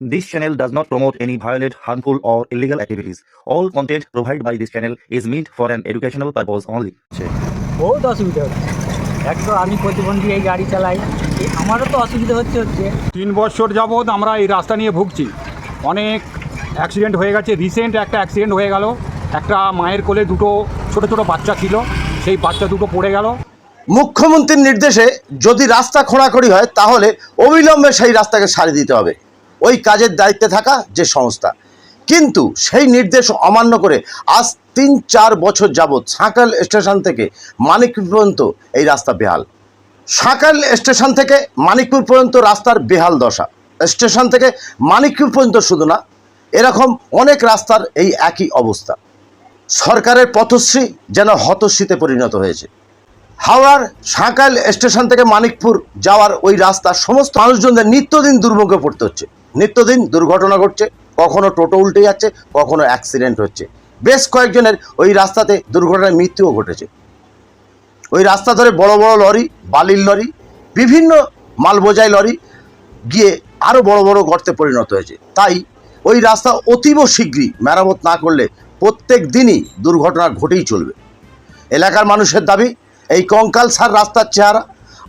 This channel does not promote any violent, harmful, or illegal activities. All content provided by this channel is meant for an educational purpose only. বহুত অসুবিধা হচ্ছে। এক তো আমি প্রতিবন্ধী এই গাড়ি চালাই। এই আমারও তো অসুবিধা হচ্ছে হচ্ছে। তিন বছর যাবৎ আমরা এই রাস্তা নিয়ে ভুগছি। অনেক অ্যাক্সিডেন্ট হয়ে গেছে। রিসেন্ট একটা অ্যাক্সিডেন্ট হয়ে গেল। একটা মায়ের কোলে দুটো ছোট ছোট বাচ্চা ছিল। সেই বাচ্চা দুটো পড়ে গেল। মুখ্যমন্ত্রীর নির্দেশে যদি রাস্তা খোঁড়াখড়ি হয় তাহলে অবিলম্বে সেই রাস্তাকে সারিয়ে দিতে হবে। কাজের দায়িত্বে থাকা যে সংস্থা। কিন্তু সেই নির্দেশ অমান্য করে আজ তিন চার বছর যাবৎ সাঁকাল স্টেশন থেকে মানিকপুর পর্যন্ত এই রাস্তা বেহাল। সাঁকাল স্টেশন থেকে মানিকপুর পর্যন্ত রাস্তার বেহাল দশা। স্টেশন থেকে মানিকপুর পর্যন্ত শুধু না, এরকম অনেক রাস্তার এই একই অবস্থা। সরকারের পথশ্রী যেন হতশ্রীতে পরিণত হয়েছে। হাওড়ার সাঁকাল স্টেশন থেকে মানিকপুর যাওয়ার ওই রাস্তা সমস্ত মানুষজনদের নিত্যদিন দুর্ভোগে পড়তে হচ্ছে। নিত্যদিন দুর্ঘটনা ঘটছে, কখনো টোটো উল্টে যাচ্ছে, কখনো অ্যাক্সিডেন্ট হচ্ছে। বেশ কয়েকজনের ওই রাস্তাতে দুর্ঘটনায় মৃত্যুও ঘটেছে। ওই রাস্তা ধরে বড় বড় লরি, বালির লরি, বিভিন্ন মাল বোঝাই লরি গিয়ে আরও বড় বড় গর্তে পরিণত হয়েছে। তাই ওই রাস্তা অতীব শীঘ্রই মেরামত না করলে প্রত্যেক দিনই দুর্ঘটনা ঘটেই চলবে। এলাকার মানুষের দাবি, এই কঙ্কাল সার রাস্তার চেহারা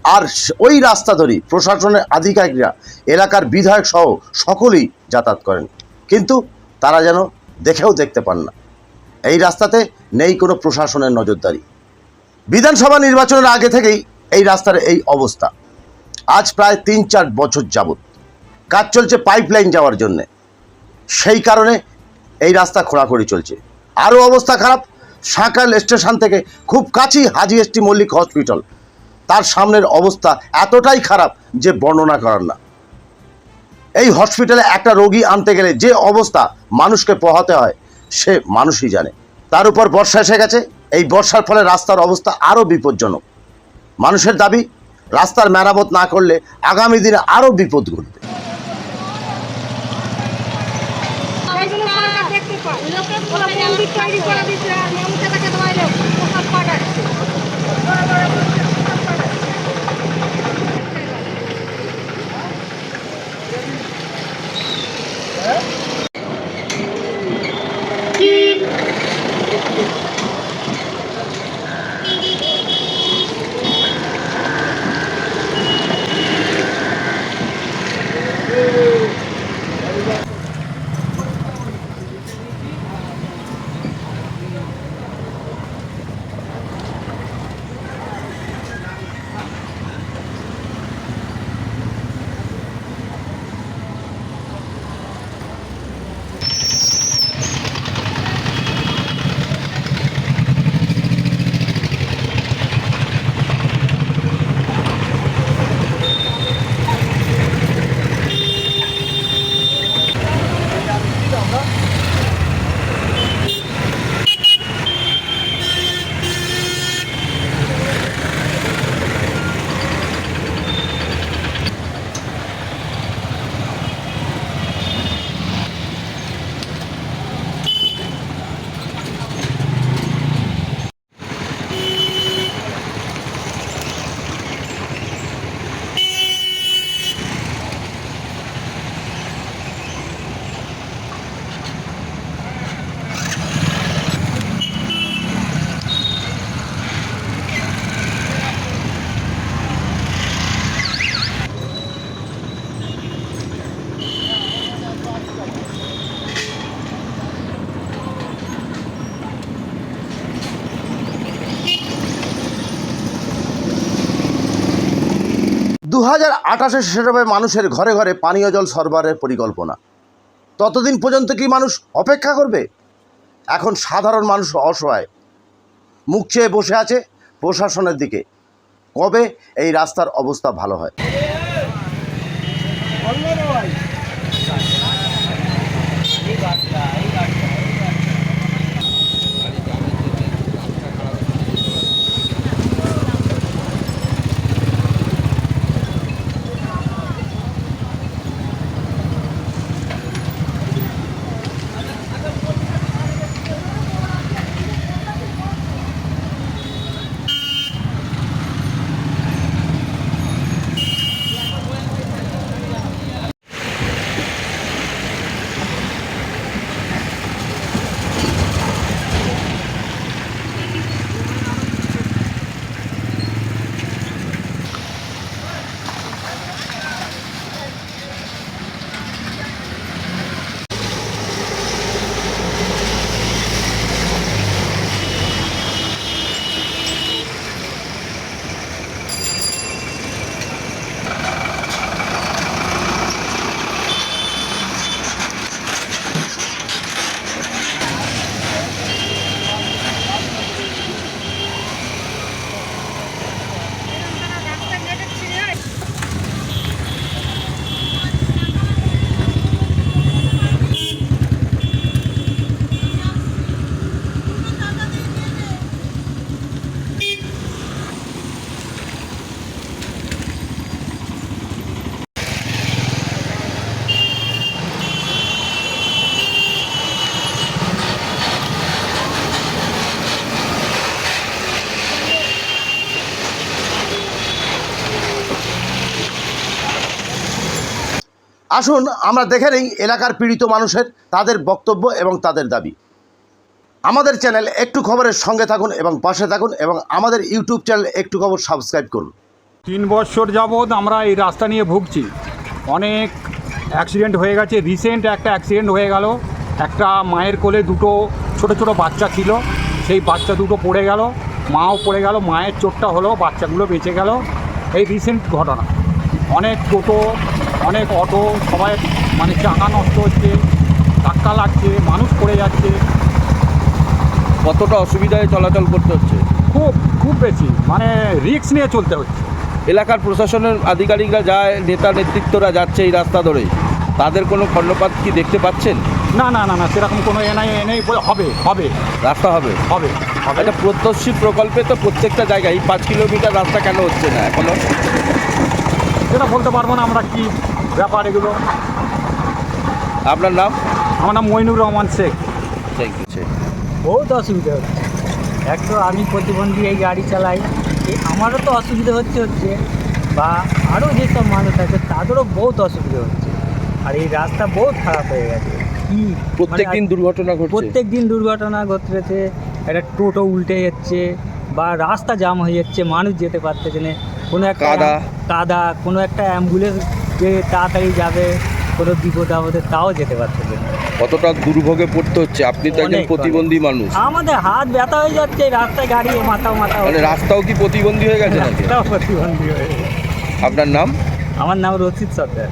আর ওই রাস্তা ধরেই প্রশাসনের আধিকারিকরা, এলাকার বিধায়ক সহ সকলেই যাতায়াত করেন। কিন্তু তারা যেন দেখেও দেখতে পান না। এই রাস্তাতে নেই কোনো প্রশাসনের নজরদারি। বিধানসভা নির্বাচনের আগে থেকেই এই রাস্তার এই অবস্থা। আজ প্রায় তিন চার বছর যাবৎ কাজ চলছে পাইপলাইন যাওয়ার জন্যে। সেই কারণে এই রাস্তা খোঁড়াখড়ি চলছে। আরও অবস্থা খারাপ, সাঁকাল স্টেশন থেকে খুব কাছেই হাজি এসটি মল্লিক হসপিটাল। তার সামনের অবস্থা এতটাই খারাপ যে বর্ণনা করার না। এই হসপিটালে একটা রোগী আনতে গেলে যে অবস্থা মানুষকে পোহাতে হয়, সে মানুষই জানে। তার উপর বর্ষা এসে গেছে। এই বর্ষার ফলে রাস্তার অবস্থা আরও বিপজ্জনক। মানুষের দাবি, রাস্তার মেরামত না করলে আগামী দিনে আরও বিপদ ঘটবে। Huh? দু হাজার আঠাশে শেষ হবে মানুষের ঘরে ঘরে পানীয় জল সরবরাহের পরিকল্পনা। ততদিন পর্যন্ত কি মানুষ অপেক্ষা করবে? এখন সাধারণ মানুষ অসহায়। মুখ চেয়ে বসে আছে প্রশাসনের দিকে। কবে এই রাস্তার অবস্থা ভালো হয়? আসুন, আমরা দেখে নিই এলাকার পীড়িত মানুষের তাদের বক্তব্য এবং তাদের দাবি। আমাদের চ্যানেল একটু খবরের সঙ্গে থাকুন এবং পাশে থাকুন এবং আমাদের ইউটিউব চ্যানেল একটু খবর সাবস্ক্রাইব করুন। তিন বছর যাবৎ আমরা এই রাস্তা নিয়ে ভুগছি। অনেক অ্যাক্সিডেন্ট হয়ে গেছে। রিসেন্ট একটা অ্যাক্সিডেন্ট হয়ে গেল। একটা মায়ের কোলে দুটো ছোট ছোট বাচ্চা ছিল। সেই বাচ্চা দুটো পড়ে গেল। মাও পড়ে গেল। মায়ের চোটটা হলো, বাচ্চাগুলো বেঁচে গেল। এই রিসেন্ট ঘটনা। অনেক টোটো অনেক অটো সবাই মানে চাকা নষ্ট হচ্ছে ধাক্কা লাগছে মানুষ পড়ে যাচ্ছে। কতটা অসুবিধায় চলাচল করতে হচ্ছে? খুব খুব বেশি মানে রিস্ক নিয়ে চলতে হচ্ছে। এলাকার প্রশাসনের আধিকারিকরা যায় নেতা নেতৃত্বরা যাচ্ছে এই রাস্তা ধরে তাদের কোনো খণ্ডপাত কি দেখতে পাচ্ছেন? না না না না সেরকম কোনো এ নাই এ নেই হবে হবে। রাস্তা হবে? হবে হবে। আচ্ছা প্রত্যর্শী প্রকল্পে তো প্রত্যেকটা জায়গায় এই পাঁচ কিলোমিটার রাস্তা কেন হচ্ছে না এখনও? সেটা বলতে পারব না আমরা কি ব্যাপার এগুলো। আপনার নাম? আমার নাম মইনুর রহমান শেখ। থ্যাংক ইউ বহুত অসুবিধা হচ্ছে। এক তো আমি প্রতিবন্ধী এই গাড়ি চালাই। আমারও তো অসুবিধা হচ্ছে হচ্ছে। বা আরও যেসব মানুষ আছে তাদেরও বহুত অসুবিধা হচ্ছে। আর এই রাস্তা বহুত খারাপ হয়ে গেছে। কি প্রত্যেক দিন দুর্ঘটনা ঘটছে। প্রত্যেক দিন দুর্ঘটনা ঘটতেছে। একটা টোটো উল্টে যাচ্ছে বা রাস্তা জাম হয়ে যাচ্ছে। মানুষ যেতে পারতেছে না। কোনো একটা কাদা। কোনো একটা অ্যাম্বুলেন্স যে তাড়াতাড়ি যাবে কোনো বিপদ আপদে তাও যেতে পারছে না। কতটা দুর্ভোগে পড়তে হচ্ছে? আপনি তো একজন প্রতিবন্ধী মানুষ। আমাদের হাত ব্যথা হয়ে যাচ্ছে রাস্তায় গাড়ি মাথা মাথা মানে রাস্তাও কি প্রতিবন্ধী হয়ে গেছে নাকি? রাস্তাও প্রতিবন্ধী হয়ে গেছে। আপনার নাম? আমার নাম রশিদ সর্দার